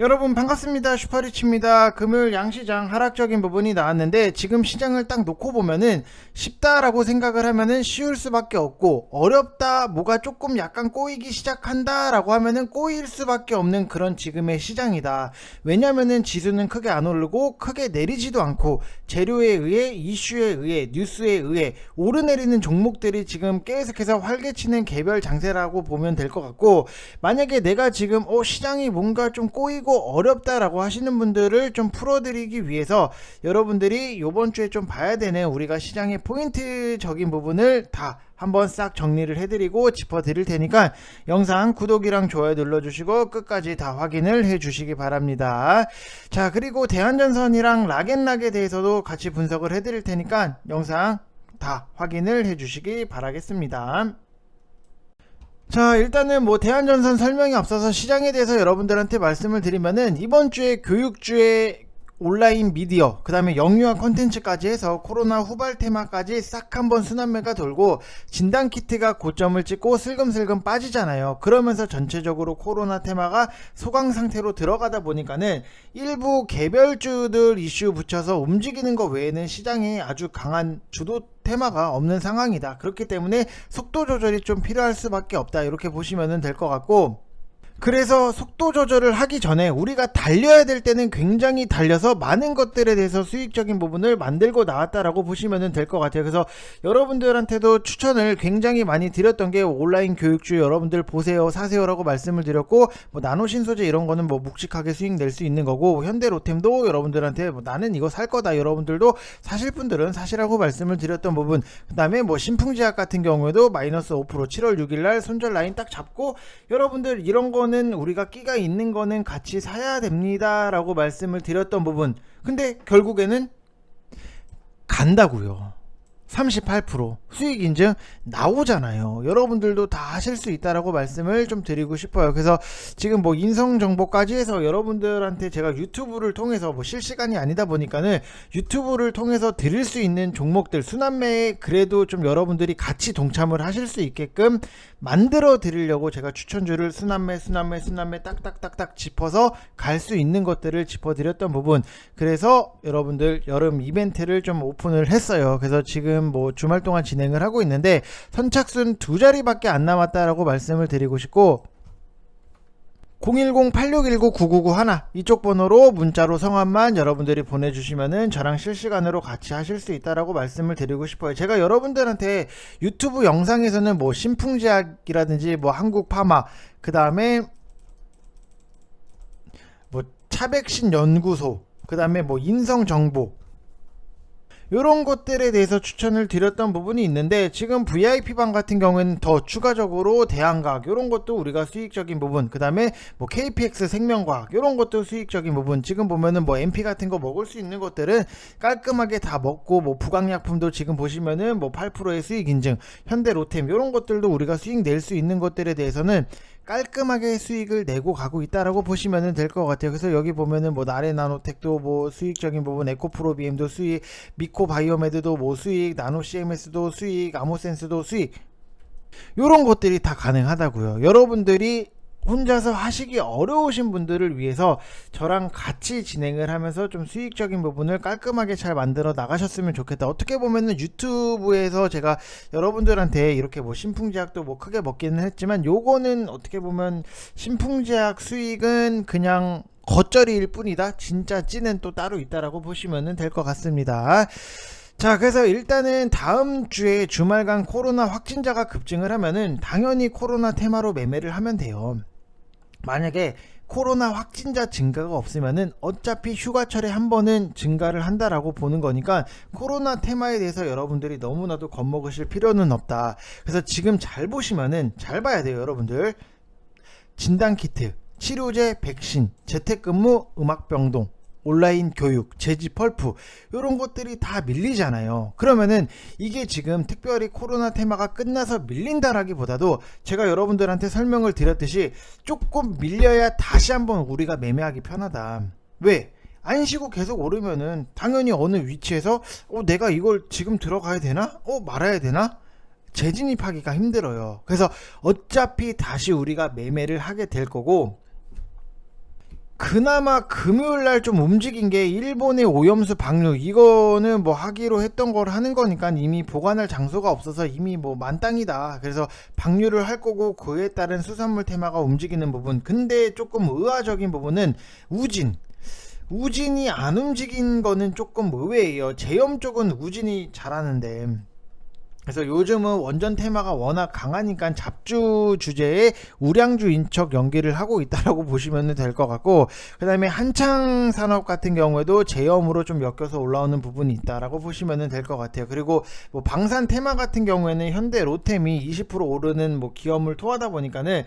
여러분 반갑습니다. 슈퍼리치입니다. 금요일 양시장 하락적인 부분이 나왔는데 지금 시장을 딱 놓고 보면은 쉽다라고 생각을 하면은 쉬울 수밖에 없고 어렵다 뭐가 조금 약간 꼬이기 시작한다 라고 하면은 꼬일 수밖에 없는 그런 지금의 시장이다. 왜냐면은 지수는 크게 안 오르고 크게 내리지도 않고 재료에 의해 이슈에 의해 뉴스에 의해 오르내리는 종목들이 지금 계속해서 활개치는 개별 장세라고 보면 될 것 같고 만약에 내가 지금 어 시장이 뭔가 좀 꼬이고 어렵다라고 하시는 분들을 좀 풀어드리기 위해서 여러분들이 요번 주에 좀 봐야 되는 우리가 시장의 포인트적인 부분을 다 한번 싹 정리를 해드리고 짚어드릴 테니까 영상 구독이랑 좋아요 눌러주시고 끝까지 다 확인을 해주시기 바랍니다. 자 그리고 대한전선이랑 락앤락에 대해서도 같이 분석을 해드릴 테니까 영상 다 확인을 해주시기 바라겠습니다. 자 일단은 뭐 대한전선 설명이 앞서서 시장에 대해서 여러분들한테 말씀을 드리면은 이번 주에 교육주의 온라인 미디어 그 다음에 영유아 콘텐츠까지 해서 코로나 후발 테마까지 싹 한번 순환매가 돌고 진단 키트가 고점을 찍고 슬금슬금 빠지잖아요. 그러면서 전체적으로 코로나 테마가 소강 상태로 들어가다 보니까는 일부 개별주들 이슈 붙여서 움직이는 것 외에는 시장에 아주 강한 주도 테마가 없는 상황이다. 그렇기 때문에 속도 조절이 좀 필요할 수밖에 없다. 이렇게 보시면 될 것 같고 그래서 속도 조절을 하기 전에 우리가 달려야 될 때는 굉장히 달려서 많은 것들에 대해서 수익적인 부분을 만들고 나왔다라고 보시면 될 것 같아요. 그래서 여러분들한테도 추천을 굉장히 많이 드렸던 게 온라인 교육주 여러분들 보세요, 사세요라고 말씀을 드렸고 뭐 나노 신 소재 이런 거는 뭐 묵직하게 수익 낼 수 있는 거고 현대 로템도 여러분들한테 뭐 나는 이거 살 거다 여러분들도 사실 분들은 사시라고 말씀을 드렸던 부분 그다음에 뭐 신풍제약 같은 경우에도 마이너스 5% 7월 6일 날 손절 라인 딱 잡고 여러분들 이런 거는 우리가 끼가 있는 거는 같이 사야 됩니다라고 말씀을 드렸던 부분. 근데 결국에는 간다고요. 38% 수익 인증 나오잖아요. 여러분들도 다 하실 수 있다라고 말씀을 좀 드리고 싶어요. 그래서 지금 뭐 인성 정보까지 해서 여러분들한테 제가 유튜브를 통해서 뭐 실시간이 아니다 보니까는 유튜브를 통해서 드릴 수 있는 종목들 순환매에 그래도 좀 여러분들이 같이 동참을 하실 수 있게끔 만들어 드리려고 제가 추천주를 순환매 순환매 순환매 딱딱딱딱 짚어서 갈 수 있는 것들을 짚어 드렸던 부분. 그래서 여러분들 여름 이벤트를 좀 오픈을 했어요. 그래서 지금 뭐 주말 동안 진행을 하고 있는데 선착순 두 자리밖에 안 남았다라고 말씀을 드리고 싶고 010-8619-9991 이쪽 번호로 문자로 성함만 여러분들이 보내주시면은 저랑 실시간으로 같이 하실 수 있다라고 말씀을 드리고 싶어요. 제가 여러분들한테 유튜브 영상에서는 뭐 신풍제약이라든지 뭐 한국 파마 그 다음에 뭐 차백신 연구소 그 다음에 뭐 인성정보 이런 것들에 대해서 추천을 드렸던 부분이 있는데 지금 VIP방 같은 경우에는 더 추가적으로 대한과학 이런 것도 우리가 수익적인 부분 그 다음에 뭐 KPX 생명과학 이런 것도 수익적인 부분 지금 보면은 뭐 MP 같은 거 먹을 수 있는 것들은 깔끔하게 다 먹고 뭐 부강약품도 지금 보시면은 뭐 8%의 수익 인증 현대 로템 이런 것들도 우리가 수익 낼 수 있는 것들에 대해서는 깔끔하게 수익을 내고 가고 있다라고 보시면 될 것 같아요. 그래서 여기 보면은 뭐 나레 나노텍도 뭐 수익적인 부분, 에코프로 비엠도 수익, 미코 바이오메드도 뭐 수익, 나노 CMS도 수익, 아모센스도 수익. 요런 것들이 다 가능하다고요. 여러분들이 혼자서 하시기 어려우신 분들을 위해서 저랑 같이 진행을 하면서 좀 수익적인 부분을 깔끔하게 잘 만들어 나가셨으면 좋겠다. 어떻게 보면은 유튜브에서 제가 여러분들한테 이렇게 뭐 신풍제약도 뭐 크게 먹기는 했지만 요거는 어떻게 보면 신풍제약 수익은 그냥 겉절이일 뿐이다. 진짜 찌는 또 따로 있다라고 보시면 될 것 같습니다. 자, 그래서 일단은 다음 주에 주말간 코로나 확진자가 급증을 하면은 당연히 코로나 테마로 매매를 하면 돼요. 만약에 코로나 확진자 증가가 없으면은 어차피 휴가철에 한 번은 증가를 한다라고 보는 거니까 코로나 테마에 대해서 여러분들이 너무나도 겁먹으실 필요는 없다. 그래서 지금 잘 보시면은 잘 봐야 돼요, 여러분들. 진단 키트, 치료제, 백신, 재택근무, 음악병동, 온라인 교육, 재지 펄프 이런 것들이 다 밀리잖아요. 그러면은 이게 지금 특별히 코로나 테마가 끝나서 밀린다라기보다도 제가 여러분들한테 설명을 드렸듯이 조금 밀려야 다시 한번 우리가 매매하기 편하다. 왜? 안 쉬고 계속 오르면은 당연히 어느 위치에서 어 내가 이걸 지금 들어가야 되나? 어 말아야 되나? 재진입하기가 힘들어요. 그래서 어차피 다시 우리가 매매를 하게 될 거고 그나마 금요일 날 좀 움직인 게 일본의 오염수 방류 이거는 뭐 하기로 했던 걸 하는 거니까 이미 보관할 장소가 없어서 이미 뭐 만땅이다. 그래서 방류를 할 거고 그에 따른 수산물 테마가 움직이는 부분. 근데 조금 의아적인 부분은 우진. 우진이 안 움직인 거는 조금 의외예요. 제염 쪽은 우진이 잘하는데. 그래서 요즘은 원전 테마가 워낙 강하니까 잡주 주제에 우량주 인 척 연기를 하고 있다라고 보시면 될 것 같고 그 다음에 한창 산업 같은 경우에도 제염으로 좀 엮여서 올라오는 부분이 있다라고 보시면 될 것 같아요. 그리고 뭐 방산 테마 같은 경우에는 현대 로템이 20% 오르는 뭐 기염을 토하다 보니까는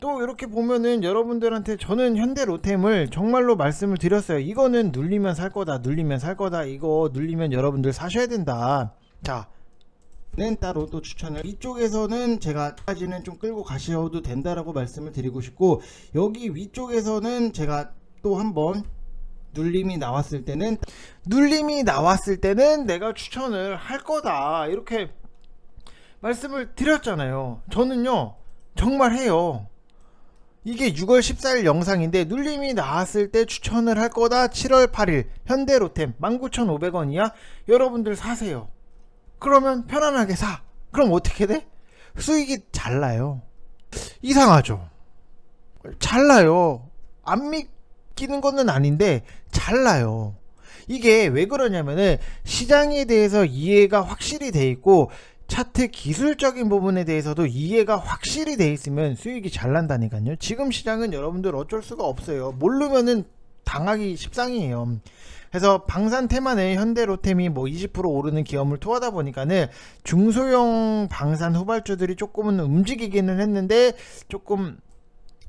또 이렇게 보면은 여러분들한테 저는 현대 로템을 정말로 말씀을 드렸어요. 이거는 눌리면 살 거다, 눌리면 살 거다, 이거 눌리면 여러분들 사셔야 된다. 자, 는 따로 또 추천을 이쪽에서는 제가 까지는 좀 끌고 가셔도 된다라고 말씀을 드리고 싶고 여기 위쪽에서는 제가 또 한번 눌림이 나왔을 때는 눌림이 나왔을 때는 내가 추천을 할 거다 이렇게 말씀을 드렸잖아요. 저는요 정말 해요. 이게 6월 14일 영상인데 눌림이 나왔을 때 추천을 할 거다 7월 8일 현대로템 19,500원이야? 여러분들 사세요 그러면 편안하게 사. 그럼 어떻게 돼? 수익이 잘 나요. 이상하죠. 잘 나요. 안 믿기는 거는 아닌데 잘 나요. 이게 왜 그러냐면은 시장에 대해서 이해가 확실히 돼 있고 차트 기술적인 부분에 대해서도 이해가 확실히 돼 있으면 수익이 잘 난다니까요. 지금 시장은 여러분들 어쩔 수가 없어요. 모르면은 당하기 십상이에요. 그래서 방산 테마는 현대 로템이 뭐 20% 오르는 기업을 토하다 보니까는 중소형 방산 후발주들이 조금은 움직이기는 했는데 조금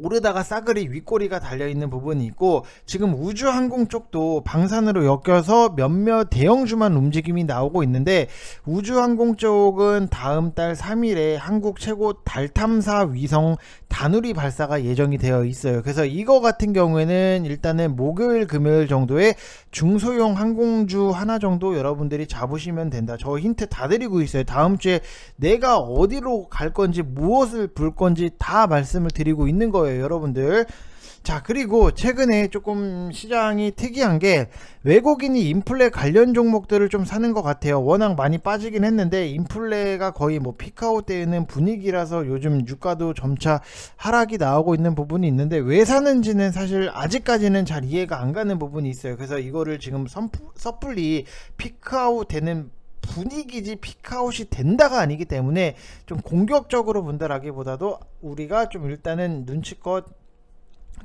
오르다가 싸그리 윗꼬리가 달려있는 부분이 있고 지금 우주항공 쪽도 방산으로 엮여서 몇몇 대형주만 움직임이 나오고 있는데 우주항공 쪽은 다음 달 3일에 한국 최고 달 탐사 위성 다누리 발사가 예정이 되어 있어요. 그래서 이거 같은 경우에는 일단은 목요일 금요일 정도에 중소형 항공주 하나 정도 여러분들이 잡으시면 된다. 저 힌트 다 드리고 있어요. 다음 주에 내가 어디로 갈 건지 무엇을 볼 건지 다 말씀을 드리고 있는 거예요, 여러분들. 자, 그리고 최근에 조금 시장이 특이한 게 외국인이 인플레 관련 종목들을 좀 사는 것 같아요. 워낙 많이 빠지긴 했는데 인플레가 거의 뭐 피크아웃 되는 분위기라서 요즘 유가도 점차 하락이 나오고 있는 부분이 있는데 왜 사는지는 사실 아직까지는 잘 이해가 안 가는 부분이 있어요. 그래서 이거를 지금 섣- 섣불리 피크아웃 되는 분위기지 피크아웃이 된다가 아니기 때문에 좀 공격적으로 본다라기보다도 우리가 좀 일단은 눈치껏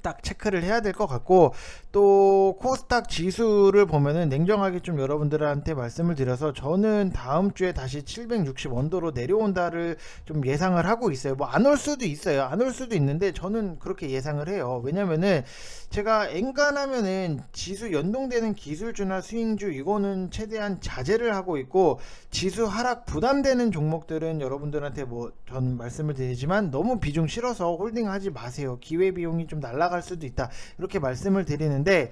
딱 체크를 해야 될 것 같고 또 코스닥 지수를 보면은 냉정하게 좀 여러분들한테 말씀을 드려서 저는 다음 주에 다시 760 원도로 내려온다를 좀 예상을 하고 있어요. 뭐 안 올 수도 있어요. 안 올 수도 있는데 저는 그렇게 예상을 해요. 왜냐면은 제가 엔간하면은 지수 연동되는 기술주나 스윙주 이거는 최대한 자제를 하고 있고 지수 하락 부담되는 종목들은 여러분들한테 뭐 전 말씀을 드리지만 너무 비중 실어서 홀딩하지 마세요. 기회 비용이 좀 날 아갈 수도 있다. 이렇게 말씀을 드리는데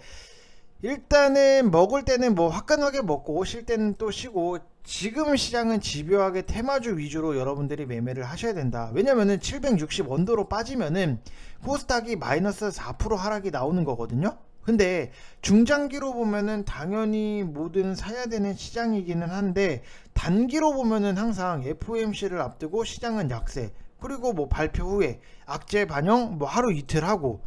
일단은 먹을 때는 뭐 화끈하게 먹고 쉴 때는 또 쉬고 지금 시장은 집요하게 테마주 위주로 여러분들이 매매를 하셔야 된다. 왜냐면은 760 원도로 빠지면은 코스닥이 마이너스 4% 하락이 나오는 거거든요. 근데 중장기로 보면은 당연히 뭐든 사야 되는 시장이기는 한데 단기로 보면은 항상 FOMC를 앞두고 시장은 약세 그리고 뭐 발표 후에 악재 반영 뭐 하루 이틀 하고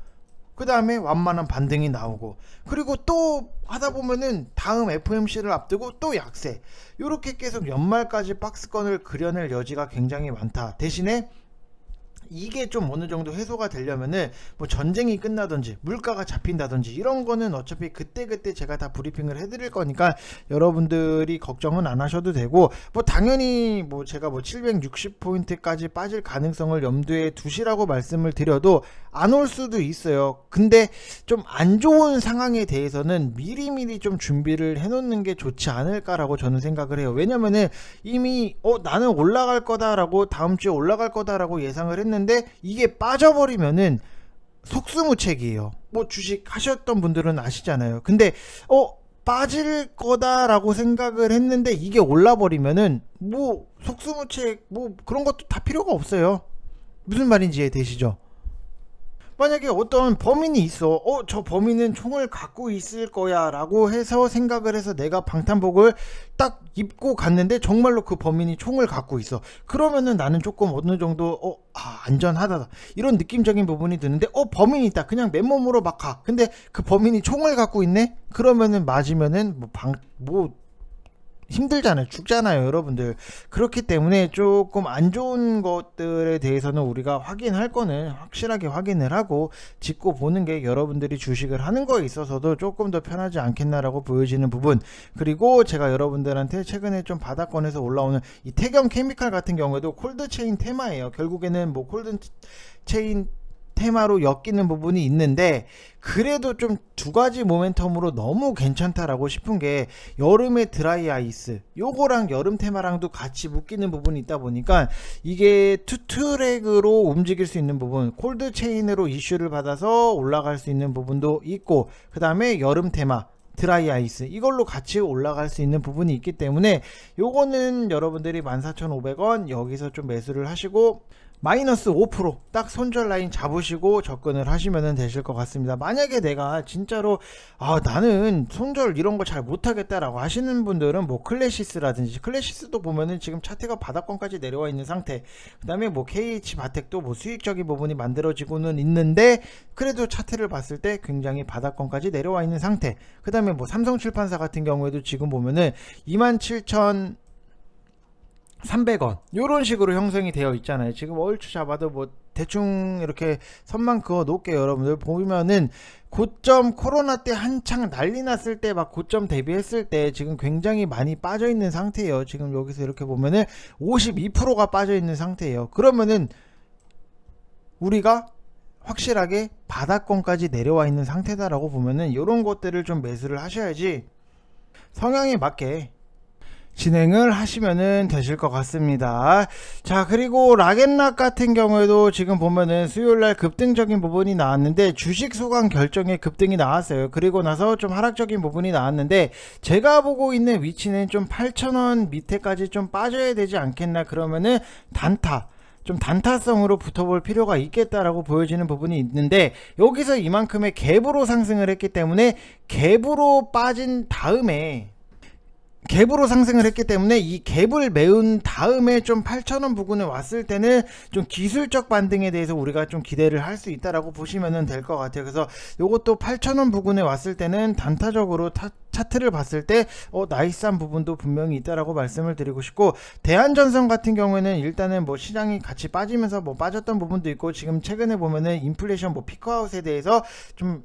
그 다음에 완만한 반등이 나오고 그리고 또 하다 보면은 다음 FMC를 앞두고 또 약세. 이렇게 계속 연말까지 박스권을 그려낼 여지가 굉장히 많다. 대신에 이게 좀 어느 정도 해소가 되려면은 뭐 전쟁이 끝나든지 물가가 잡힌다든지 이런 거는 어차피 그때 그때 제가 다 브리핑을 해드릴 거니까 여러분들이 걱정은 안 하셔도 되고 뭐 당연히 뭐 제가 뭐 760포인트까지 빠질 가능성을 염두에 두시라고 말씀을 드려도 안 올 수도 있어요. 근데 좀 안 좋은 상황에 대해서는 미리미리 좀 준비를 해놓는 게 좋지 않을까라고 저는 생각을 해요. 왜냐면은 이미 어 나는 올라갈 거다라고 다음 주에 올라갈 거다라고 예상을 했는데 이게 빠져버리면은 속수무책이에요. 뭐 주식 하셨던 분들은 아시잖아요. 근데 어 빠질 거다라고 생각을 했는데 이게 올라버리면은 뭐 속수무책 뭐 그런 것도 다 필요가 없어요. 무슨 말인지 이해되시죠? 만약에 어떤 범인이 있어 어 저 범인은 총을 갖고 있을 거야 라고 해서 생각을 해서 내가 방탄복을 딱 입고 갔는데 정말로 그 범인이 총을 갖고 있어. 그러면은 나는 조금 어느 정도 어 아, 안전하다. 이런 느낌적인 부분이 드는데 어 범인이 있다. 그냥 맨몸으로 막 가. 근데 그 범인이 총을 갖고 있네? 그러면은 맞으면은 뭐 방 뭐 힘들잖아요. 죽잖아요, 여러분들. 그렇기 때문에 조금 안 좋은 것들에 대해서는 우리가 확인할 거는 확실하게 확인을 하고 짚고 보는 게 여러분들이 주식을 하는 거에 있어서도 조금 더 편하지 않겠나라고 보여지는 부분. 그리고 제가 여러분들한테 최근에 좀 바닥권에서 올라오는 이 태경 케미칼 같은 경우에도 콜드 체인 테마예요. 결국에는 뭐 콜드 체인 테마로 엮이는 부분이 있는데 그래도 좀 두 가지 모멘텀으로 너무 괜찮다라고 싶은 게 여름의 드라이 아이스 요거랑 여름 테마랑도 같이 묶이는 부분이 있다 보니까 이게 투트랙으로 움직일 수 있는 부분 콜드 체인으로 이슈를 받아서 올라갈 수 있는 부분도 있고 그 다음에 여름 테마 드라이 아이스 이걸로 같이 올라갈 수 있는 부분이 있기 때문에 요거는 여러분들이 14,500원 여기서 좀 매수를 하시고 마이너스 5%딱 손절 라인 잡으시고 접근을 하시면 되실 것 같습니다. 만약에 내가 진짜로 아 나는 손절 이런 거 잘 못하겠다라고 하시는 분들은 뭐 클래시스라든지 클래시스도 보면은 지금 차트가 바닥권까지 내려와 있는 상태. 그다음에 뭐 KH 바텍도 뭐 수익적인 부분이 만들어지고는 있는데 그래도 차트를 봤을 때 굉장히 바닥권까지 내려와 있는 상태. 그다음에 뭐 삼성출판사 같은 경우에도 지금 보면은 27,000 300원. 요런 식으로 형성이 되어 있잖아요. 지금 얼추 잡아도 뭐 대충 이렇게 선만 그어 놓을게요 여러분들. 보면은 고점 코로나 때 한창 난리 났을 때 막 고점 대비했을 때 지금 굉장히 많이 빠져 있는 상태예요. 지금 여기서 이렇게 보면은 52%가 빠져 있는 상태예요. 그러면은 우리가 확실하게 바닥권까지 내려와 있는 상태다라고 보면은 이런 것들을 좀 매수를 하셔야지 성향에 맞게 진행을 하시면은 되실 것 같습니다. 자, 그리고 락앤락 같은 경우에도 지금 보면은 수요일 날 급등적인 부분이 나왔는데 주식 소강 결정에 급등이 나왔어요. 그리고 나서 좀 하락적인 부분이 나왔는데 제가 보고 있는 위치는 좀 8,000원 밑에까지 좀 빠져야 되지 않겠나 그러면은 단타 좀 단타성으로 붙어볼 필요가 있겠다라고 보여지는 부분이 있는데 여기서 이만큼의 갭으로 상승을 했기 때문에 갭으로 빠진 다음에 갭으로 상승을 했기 때문에 이 갭을 메운 다음에 좀 8,000원 부근에 왔을 때는 좀 기술적 반등에 대해서 우리가 좀 기대를 할 수 있다라고 보시면 될 것 같아요. 그래서 이것도 8,000원 부근에 왔을 때는 단타적으로 타, 차트를 봤을 때 어, 나이스한 부분도 분명히 있다라고 말씀을 드리고 싶고 대한전선 같은 경우에는 일단은 뭐 시장이 같이 빠지면서 뭐 빠졌던 부분도 있고 지금 최근에 보면은 인플레이션 뭐 피크아웃에 대해서 좀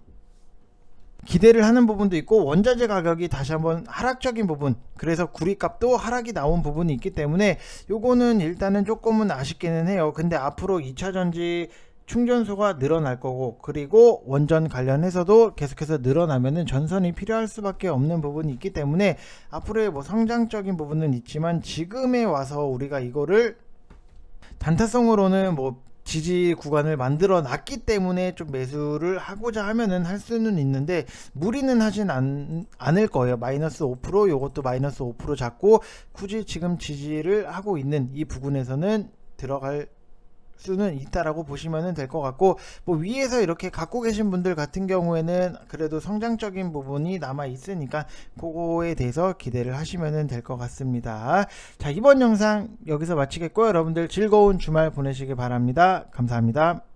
기대를 하는 부분도 있고 원자재 가격이 다시 한번 하락적인 부분 그래서 구리값도 하락이 나온 부분이 있기 때문에 요거는 일단은 조금은 아쉽기는 해요. 근데 앞으로 2차전지 충전소가 늘어날 거고 그리고 원전 관련해서도 계속해서 늘어나면은 전선이 필요할 수밖에 없는 부분이 있기 때문에 앞으로의 뭐 성장적인 부분은 있지만 지금에 와서 우리가 이거를 단타성으로는 뭐 지지 구간을 만들어 놨기 때문에 좀 매수를 하고자 하면은 할 수는 있는데 무리는 하진 않, 않을 거예요. 마이너스 5% 요것도 마이너스 5% 잡고 굳이 지금 지지를 하고 있는 이 부분에서는 들어갈 수는 있다라고 보시면 될 것 같고 뭐 위에서 이렇게 갖고 계신 분들 같은 경우에는 그래도 성장적인 부분이 남아 있으니까 그거에 대해서 기대를 하시면 될 것 같습니다. 자 이번 영상 여기서 마치겠고요. 여러분들 즐거운 주말 보내시기 바랍니다. 감사합니다.